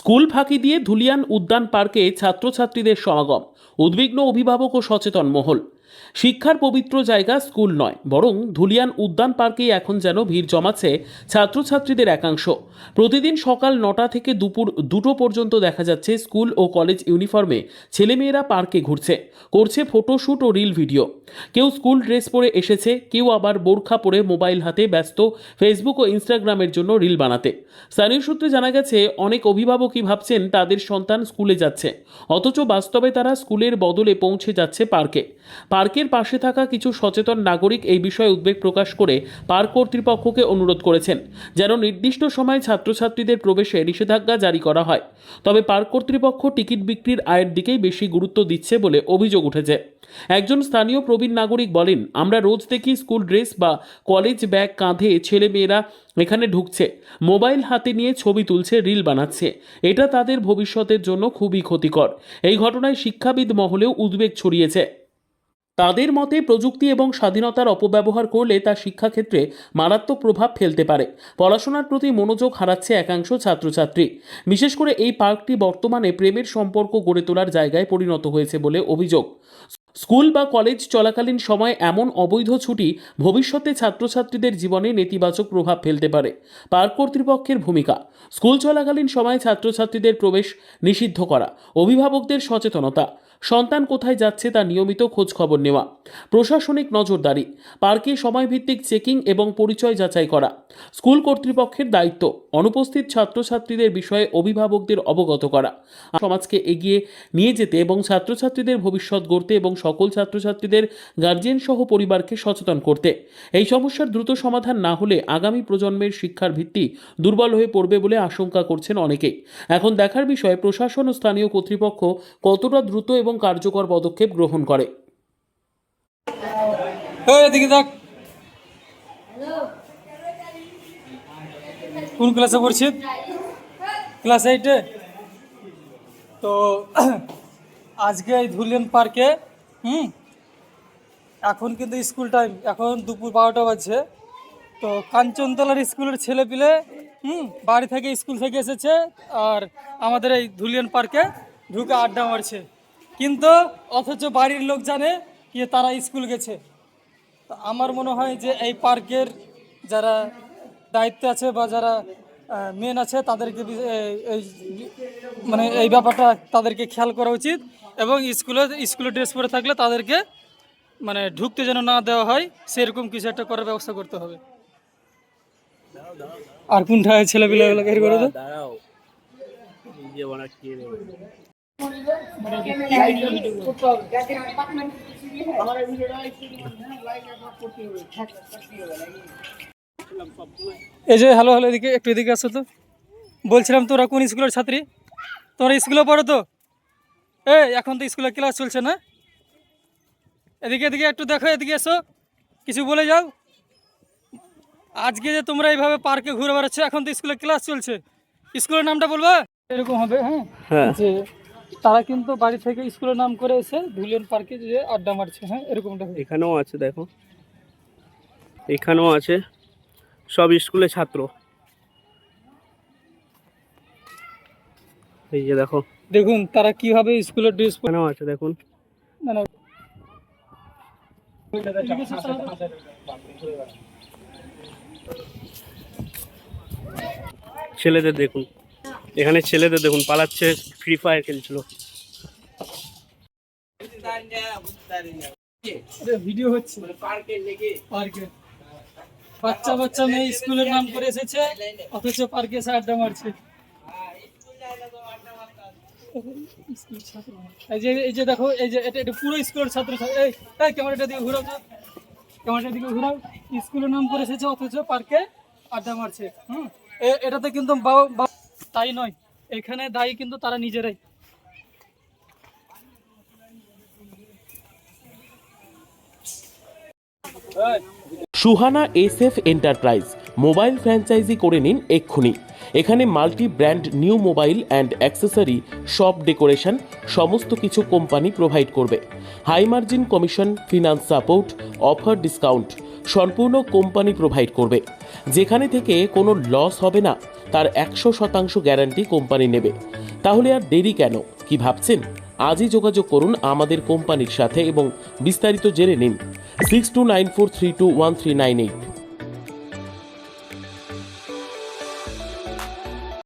School ফাঁকি দিয়ে ধুলিয়ান উদ্যান পার্কে ছাত্রছাত্রীদের সমাগম। উদ্বিগ্ন অভিভাবক ও সচেতন মহল। শিক্ষার পবিত্র জায়গা স্কুল নয়, বরং ধুলিয়ান উদ্যান পার্কেই এখন যেন ভিড় জমাচ্ছে ছাত্রছাত্রীদের একাংশ। প্রতিদিন সকাল নটা থেকে দুপুর দুটো পর্যন্ত দেখা যাচ্ছে স্কুল ও কলেজ ইউনিফর্মে ছেলেমেয়েরা পার্কে ঘুরছে, করছে ফটোশ্যুট ও রিল ভিডিও। কেউ স্কুল ড্রেস পরে এসেছে, কেউ আবার বোরখা পরে মোবাইল হাতে ব্যস্ত ফেসবুক ও ইনস্টাগ্রামের জন্য রিল বানাতে। স্থানীয় সূত্রে জানা গেছে, অনেক অভিভাবকই ভাবছেন তাদের সন্তান স্কুলে যাচ্ছে, অথচ বাস্তবে তারা স্কুলের বদলে পৌঁছে যাচ্ছে পার্কে। পার্কের পাশে থাকা কিছু সচেতন নাগরিক এই বিষয়ে উদ্বেগ প্রকাশ করে পার্ক কর্তৃপক্ষকে অনুরোধ করেছেন, যেন নির্দিষ্ট সময়ে ছাত্রছাত্রীদের প্রবেশে নিষেধাজ্ঞা জারি করা হয়। তবে পার্ক কর্তৃপক্ষ টিকিট বিক্রির আয়ের দিকেই বেশি গুরুত্ব দিচ্ছে বলে অভিযোগ উঠেছে। একজন স্থানীয় প্রবীণ নাগরিক বলেন, আমরা রোজ দেখি স্কুল ড্রেস বা কলেজ ব্যাগ কাঁধে ছেলে মেয়েরা এখানে ঢুকছে, মোবাইল হাতে নিয়ে ছবি তুলছে, রিল বানাচ্ছে। এটা তাদের ভবিষ্যতের জন্য খুবই ক্ষতিকর। এই ঘটনায় শিক্ষাবিদ মহলেও উদ্বেগ ছড়িয়েছে। তাদের মতে প্রযুক্তি এবং স্বাধীনতার অপব্যবহার করলে তা শিক্ষাক্ষেত্রে মারাত্মক প্রভাব ফেলতে পারে। পড়াশোনার প্রতি মনোযোগ হারাচ্ছে একাংশ ছাত্রছাত্রী। বিশেষ করে এই পার্কটি বর্তমানে প্রেমের সম্পর্ক গড়ে তোলার জায়গায় পরিণত হয়েছে বলে অভিযোগ। স্কুল বা কলেজ চলাকালীন সময় এমন অবৈধ ছুটি ভবিষ্যতে ছাত্রছাত্রীদের জীবনে নেতিবাচক প্রভাব ফেলতে পারে। পার্ক কর্তৃপক্ষের ভূমিকা, স্কুল চলাকালীন সময়ে ছাত্রছাত্রীদের প্রবেশ নিষিদ্ধ করা, অভিভাবকদের সচেতনতা সন্তান কোথায় যাচ্ছে তা নিয়মিত খোঁজ খবর নেওয়া। প্রশাসনিক নজরদারি, পার্কে সময়ভিত্তিক চেকিং এবং পরিচয় যাচাই করা, স্কুল কর্তৃপক্ষের দায়িত্ব, অনুপস্থিত ছাত্রছাত্রীদের বিষয়ে অভিভাবকদের অবগত করা, সমাজকে এগিয়ে নিয়ে যেতে এবং ছাত্রছাত্রীদের ভবিষ্যৎ গড়তে এবং সকল ছাত্রছাত্রীদের গার্জিয়ান সহ পরিবারকে সচেতন করতে। এই সমস্যার দ্রুত সমাধান না হলে আগামী প্রজন্মের শিক্ষার ভিত্তি দুর্বল হয়ে পড়বে বলে আশঙ্কা করছেন অনেকেই। এখন দেখার বিষয়ে প্রশাসন ও স্থানীয় কর্তৃপক্ষ কতটা দ্রুত এবং কার্যকর পদক্ষেপ গ্রহণ করে। কোন ক্লাসে পড়ছি ক্লাস এইটে? তো, আজকে এই ধুলিয়ান পার্কে, হুম? এখন কিন্তু স্কুল টাইম। এখন দুপুর বারোটা বাজছে। তো কাঞ্চনতলার স্কুলের ছেলে পিলে হুম, বাড়ি থেকে স্কুল থেকে এসেছে আর আমাদের এই ধুলিয়ান পার্কে ঢুকে আড্ডা মারছে। কিন্তু অথচ বাড়ির লোক জানে কি তারা স্কুল গেছে। তো আমার মনে হয় যে এই পার্কের যারা দায়িত্বে আছে বা যারা মেন আছে তাদেরকে এই- মানে এই ব্যাপারটা তাদেরকে খেয়াল করা উচিত এবং স্কুলে স্কুলে ড্রেস পরে থাকলে তাদেরকে মানে ঢুকতে যেন না দেওয়া হয় সেরকম কিছু একটা করার ব্যবস্থা করতে হবে। আর কোনটা ছেলেপিলে করে দে দাঁড়াও। যে ওরা কি এই যে হ্যালো হ্যালো এদিকে একটু এদিকে আসো তো। বলছিলাম তোরা কোন স্কুলের ছাত্রী? তোরা স্কুলে পড়ো তো। এ এখন তো স্কুলে ক্লাস চলছে না। এদিকে এদিকে একটু দেখো এদিকে এসো। কিছু বলে যাও। আজকে যে তোমরা এইভাবে পার্কে ঘুরে বেড়াচ্ছ এখন তো স্কুলে ক্লাস চলছে। স্কুলের নামটা বলবা? এরকম হবে হ্যাঁ? হ্যাঁ। যে তারা কিন্তু বাড়ি থেকে স্কুলের নাম করে এসে ধুলিয়ান পার্কে যে আড্ডা মারছে হ্যাঁ এরকমটা এখানেও আছে দেখো। এখানেও আছে। সব স্কুলে ছাত্র। এই যে দেখো। দেখুন তারা কীভাবে স্কুলের ড্রেস এখানেও আছে দেখুন। না না। ছেলেদের দেখুন। এখানে ছেলেদের দেখুন, পালাচ্ছে ফ্রি ফায়ার খেলছিল। ভিডিও হচ্ছে। বাচ্চা বাচ্চা মেয়ে স্কুলের নাম করে এসেছে, অথচ পার্কে এসে আড্ডা মারছে। এই যে এই যে দেখো, এই যে, এটা পুরো স্কুলের ছাত্র। এই দিকে দিকে স্কুলের নাম করে এসেছে, অথচ পার্কে আড্ডা মারছে। হুম? এটাতে কিন্তু তাই নয়। এখানে দায়ী কিন্তু তারা নিজেরাই। Suhana SF enterprise, mobile franchise করে নিন এক্ষুনি। এখানে multi brand new mobile and accessory, shop decoration, সমস্ত কিছু কোম্পানি প্রোভাইড করবে। High margin commission, finance support, offer discount সম্পূর্ণ কোম্পানি প্রোভাইড করবে। যেখানে থেকে কোনো লস হবে না, তার একশো শতাংশ গ্যারান্টি কোম্পানি নেবে। তাহলে আর দেরি কেন? কি ভাবছেন? আজই যোগাযোগ করুন আমাদের কোম্পানির সাথে এবং বিস্তারিত জেনে নিন। Six two nine four three two one three nine eight